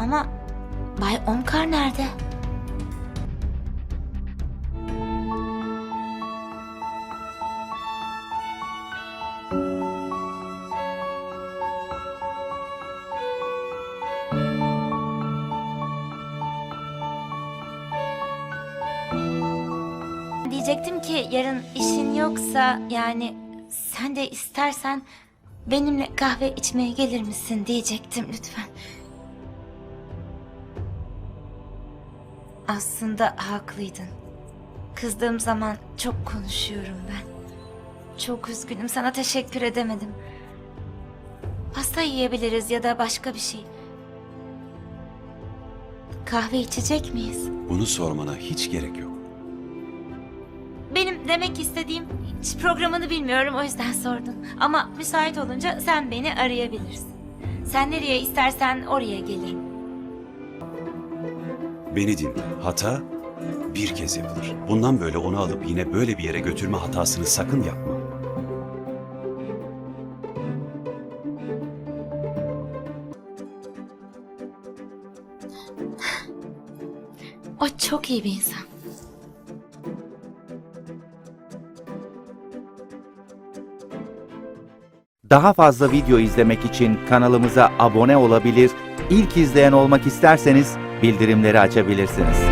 Ama Bay Omkar nerede? Diyecektim ki yarın işin yoksa yani sen de istersen benimle kahve içmeye gelir misin diyecektim lütfen. Aslında haklıydın. Kızdığım zaman çok konuşuyorum ben. Çok üzgünüm sana teşekkür edemedim. Pasta yiyebiliriz ya da başka bir şey. Kahve içecek miyiz? Bunu sormana hiç gerek yok. Benim demek istediğim hiç programını bilmiyorum o yüzden sordum. Ama müsait olunca sen beni arayabilirsin. Sen nereye istersen oraya gelirim. Beni dinle. Hata bir kez yapılır. Bundan böyle onu alıp yine böyle bir yere götürme hatasını sakın yapma. O çok iyi bir insan. Daha fazla video izlemek için kanalımıza abone olabilir, ilk izleyen olmak isterseniz bildirimleri açabilirsiniz.